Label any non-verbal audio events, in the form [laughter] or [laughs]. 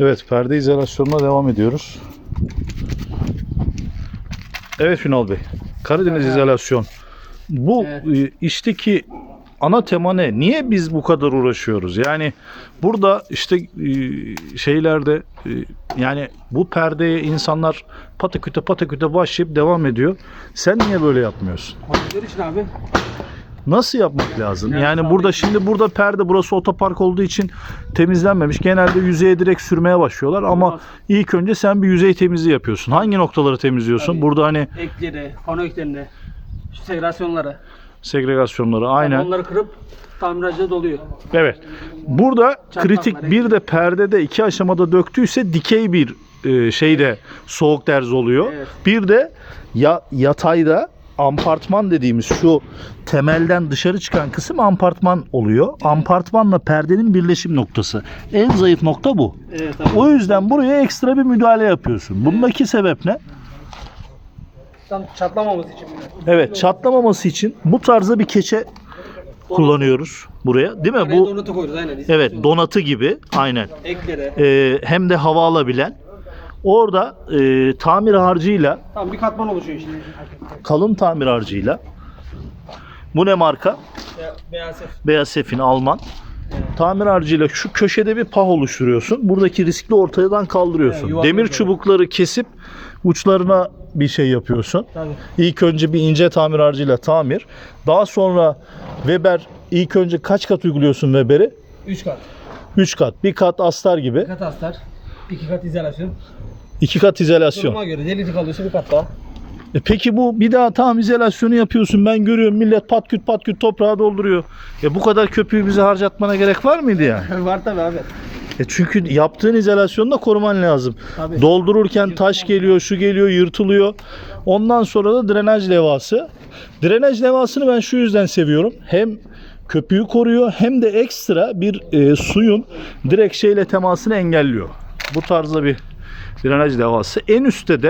Evet perde izolasyonuna devam ediyoruz. Evet Ünal Bey. Karadeniz izolasyon. Bu Evet. e, işteki ana tema ne? Niye biz bu kadar uğraşıyoruz? Yani burada işte e, şeylerde e, yani bu perdeye insanlar pataküte pataküte başlayıp devam ediyor. Sen niye böyle yapmıyorsun? Hobiler için abi. Nasıl yapmak lazım? Yani burada şimdi burada perde burası otopark olduğu için temizlenmemiş. Genelde yüzeye direkt sürmeye başlıyorlar ama ilk önce sen bir yüzey temizliği yapıyorsun. Hangi noktaları temizliyorsun? Tabii. Burada hani Ekleri, koneklerini, şu segregasyonları. segregasyonları aynen. Onları kırıp tamiracıda doluyor. Evet. Burada kritik bir de perdede iki aşamada döktüyse dikey bir e, şeyde soğuk derz oluyor. Evet. Bir de ya yatayda ampartman dediğimiz şu temelden dışarı çıkan kısım ampartman oluyor. Ampartmanla perdenin birleşim noktası. En zayıf nokta bu. Evet abi. O yüzden buraya ekstra bir müdahale yapıyorsun. Bundaki sebep ne? Tam çatlamaması için. Evet, çatlamaması için bu tarzda bir keçe kullanıyoruz buraya. Değil mi? Araya Bu donatı koyuyoruz aynen. evet donatı gibi aynen. Eklere. Ee, hem de hava alabilen. Orada e, tamir harcıyla, Tam bir katman oluşuyor işte. kalın tamir harcıyla bu ne marka? Be- Beyaz sef. Beyaz Sefin Alman. Tamir harcıyla şu köşede bir pah oluşturuyorsun. Buradaki riskli ortadan kaldırıyorsun. Evet, yuvarlak Demir böyle. çubukları kesip uçlarına bir şey yapıyorsun. Tabii. İlk önce bir ince tamir harcıyla tamir. Daha sonra Weber ilk önce kaç kat uyguluyorsun Weber'i? 3 kat. 3 kat. Bir kat astar gibi. Bir kat astar. 2 kat izolasyon. 2 kat izolasyon. Duruma göre delikli kalıyorsa bir kat daha. E peki bu bir daha tam izolasyonu yapıyorsun. Ben görüyorum millet pat küt pat küt toprağa dolduruyor. E bu kadar köpüğü bize harcatmana gerek var mıydı yani? [laughs] Var tabii abi. E çünkü yaptığın izolasyonu da koruman lazım. Tabii. Doldururken taş geliyor, şu geliyor, yırtılıyor. Ondan sonra da drenaj levhası. Drenaj levhasını ben şu yüzden seviyorum. Hem köpüğü koruyor hem de ekstra bir e, suyun direkt şeyle temasını engelliyor. Bu tarzda bir drenaj levhası. En üstte de